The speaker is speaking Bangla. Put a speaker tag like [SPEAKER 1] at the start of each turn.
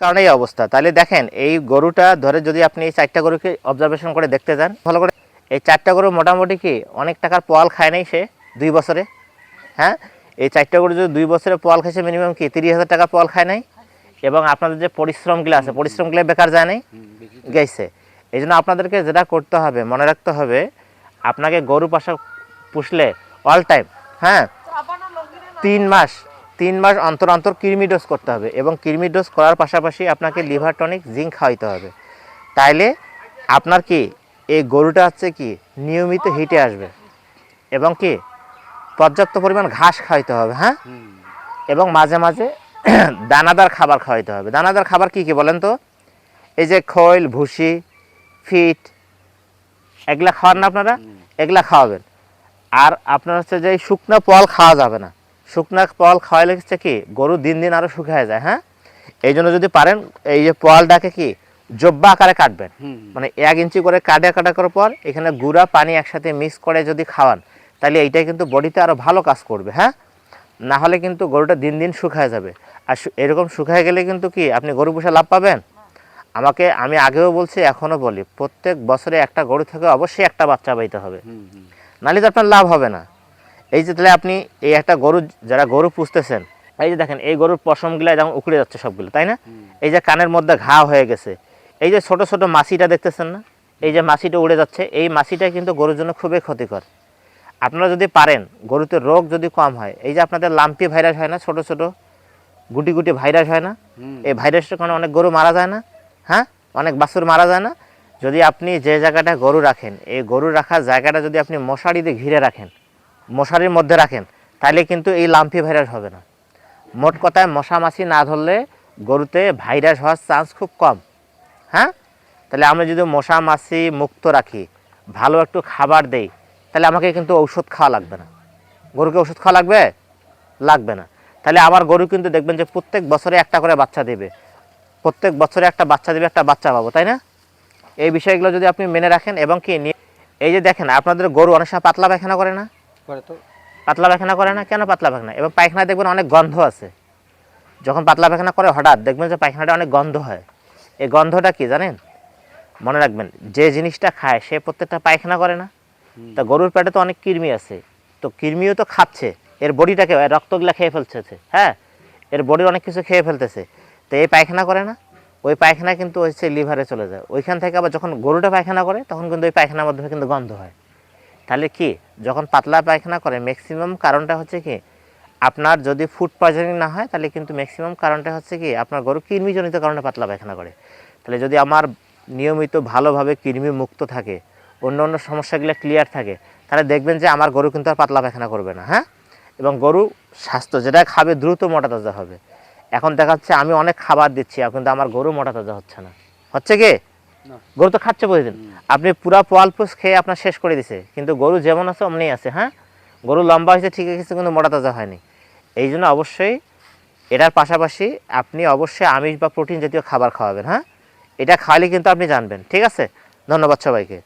[SPEAKER 1] কারণে এই অবস্থা। তাহলে দেখেন এই গরুটা ধরে যদি আপনি এই চারটা গরুকে অবজারভেশন করে দেখতে যান ভালো করে এই চারটা গরু মোটামুটি কি অনেক টাকার পোয়াল খায় নাই সে দুই বছরে? হ্যাঁ? এই চারটা গরু যদি দুই বছরে পোয়াল খাইছে মিনিমাম কি তিরিশ হাজার টাকা পোয়াল খায় নাই? এবং আপনাদের যে পরিশ্রমগুলো আছে পরিশ্রমগুলো বেকার যায় নাই? গেছে। এই জন্য আপনাদেরকে যেটা করতে হবে মনে রাখতে হবে আপনাকে গরু পাশা পুষলে অল টাইম হ্যাঁ? তিন মাস তিন মাস অন্তর অন্তর কৃমি ডোজ করতে হবে এবং কৃমি ডোজ করার পাশাপাশি আপনাকে লিভার টনিক জিঙ্ক খাওয়াইতে হবে। তাইলে আপনার কি এই গরুটা হচ্ছে কি নিয়মিত হিটে আসবে এবং কি পর্যাপ্ত পরিমাণ ঘাস খাওয়াইতে হবে হ্যাঁ? এবং মাঝে মাঝে দানাদার খাবার খাওয়াইতে হবে। দানাদার খাবার কি কি বলেন তো? এই যে খৈল ভুসি ফিট এগুলা খাওয়ান না আপনারা? এগুলা খাওয়াবেন। আর আপনার হচ্ছে যে শুকনো পল খাওয়া যাবে না। শুকনো পল খাওয়াইলে হচ্ছে কি? গরু দিন দিন আরও শুকিয়ে যায় হ্যাঁ? এই জন্য যদি পারেন এই যে পলটাকে কি? জব্বা আকারে কাটবেন। মানে এক ইঞ্চি করে কাটা কাটা করার পর এখানে গুঁড়া পানি একসাথে মিক্স করে যদি খাওয়ান তাহলে এইটাই কিন্তু বডিতে আরও ভালো কাজ করবে হ্যাঁ? না হলে কিন্তু গরুটা দিন দিন শুকায় যাবে। আর এরকম শুকায় গেলে কিন্তু কি আপনি গরু পোষা লাভ পাবেন? আমাকে আমি আগেও বলছি এখনও বলি প্রত্যেক বছরে একটা গরু থেকে অবশ্যই একটা বাচ্চা পাইতে হবে। নাহলে তো আপনার লাভ হবে না। এই যে তাহলে আপনি এই একটা গরু যারা গরু পুষতেছেন এই যে দেখেন এই গরুর পশমগুলো যেমন উকড়ে যাচ্ছে সবগুলো তাই না? এই যে কানের মধ্যে ঘা হয়ে গেছে এই যে ছোট ছোট মাছিটা দেখতেছেন না? এই যে মাছিটা উড়ে যাচ্ছে এই মাছিটা কিন্তু গরুর জন্য খুবই ক্ষতিকর। আপনারা যদি পারেন গরুতে রোগ যদি কম হয় এই যে আপনাদের লাম্পি ভাইরাস হয় না ছোট ছোট গুটি গুটি ভাইরাস হয় না? এই ভাইরাসের কারণে অনেক গরু মারা যায় না? হ্যাঁ? অনেক বাছুর মারা যায় না? যদি আপনি যে জায়গাটা গরু রাখেন এই গরু রাখার জায়গাটা যদি আপনি মশারি দিয়ে ঘিরে রাখেন মশারির মধ্যে রাখেন তাহলে কিন্তু এই লাম্পি ভাইরাস হবে না। মোট কথায় মশা মাছি না ধরলে গরুতে ভাইরাস হওয়ার চান্স খুব কম। হ্যাঁ? তাহলে আমরা যদি মশা মাছি মুক্ত রাখি, ভালো একটু খাবার দেই তাহলে আমাকে কিন্তু ঔষধ খাওয়া লাগবে না। গরুকে ওষুধ খাওয়া লাগবে? লাগবে না। তাহলে আমার গরু কিন্তু দেখবেন যে প্রত্যেক বছরে একটা করে বাচ্চা দেবে। প্রত্যেক বছরে একটা বাচ্চা দেবে, একটা বাচ্চা পাবো, তাই না? এই বিষয়গুলো যদি আপনি মেনে রাখেন এবং কি এই যে দেখেন, আপনাদের গরু অনেক সময় পাতলা পায়খানা করে না?
[SPEAKER 2] করে তো।
[SPEAKER 1] পাতলা পায়খানা করে না? কেন পাতলা পায়খানা এবং পায়খানা দেখবেন অনেক গন্ধ আছে। যখন পাতলা পায়খানা করে হঠাৎ দেখবেন যে পায়খানাটা অনেক গন্ধ হয়। এই গন্ধটা কি জানেন? মনে রাখবেন যে জিনিসটা খায় সে প্রত্যেকটা পায়খানা করে না। তা গরুর পেটে তো অনেক কৃমি আছে। তো কৃমিও তো খাচ্ছে। এর বডিটাকে রক্তগুলা খেয়ে ফেলতেছে হ্যাঁ? এর বডির অনেক কিছু খেয়ে ফেলতেছে। তো এই পায়খানা করে না? ওই পায়খানা কিন্তু হচ্ছে লিভারে চলে যায়। ওইখান থেকে আবার যখন গরুটা পায়খানা করে তখন কিন্তু ওই পায়খানার মাধ্যমে কিন্তু গন্ধ হয়। তাহলে কি, যখন পাতলা পায়খানা করে ম্যাক্সিমাম কারণটা হচ্ছে কি, আপনার যদি ফুড পয়জনিং না হয়, তাহলে কিন্তু ম্যাক্সিমাম কারণটা হচ্ছে কি, আপনার গরু কৃমিজনিত কারণে পাতলা পায়খানা করে। তাহলে যদি আমার নিয়মিত ভালোভাবে কৃমি মুক্ত থাকে, অন্য অন্য সমস্যাগুলো ক্লিয়ার থাকে, তাহলে দেখবেন যে আমার গরু কিন্তু আর পাতলা পায়খানা করবে না হ্যাঁ? এবং গরু স্বাস্থ্য, যেটা খাবে দ্রুত মোটা তাজা হবে। এখন দেখা যাচ্ছে আমি অনেক খাবার দিচ্ছি, কিন্তু আমার গরু মোটা তাজা হচ্ছে না। হচ্ছে কি। গরু তো খাচ্ছে প্রতিদিন। আপনি পুরা পোয়ালপুস খেয়ে আপনার শেষ করে দিছে। কিন্তু গরু যেমন আছে অমনি আছে হ্যাঁ? গরু লম্বা হয়েছে ঠিক আছে কিন্তু মোটা তাজা হয়নি। এই জন্য অবশ্যই এটার পাশাপাশি আপনি অবশ্যই আমিষ বা প্রোটিন জাতীয় খাবার খাওয়াবেন হ্যাঁ? এটা খাওয়ালে কিন্তু আপনি জানবেন ঠিক আছে? ধন্যবাদ সবাইকে।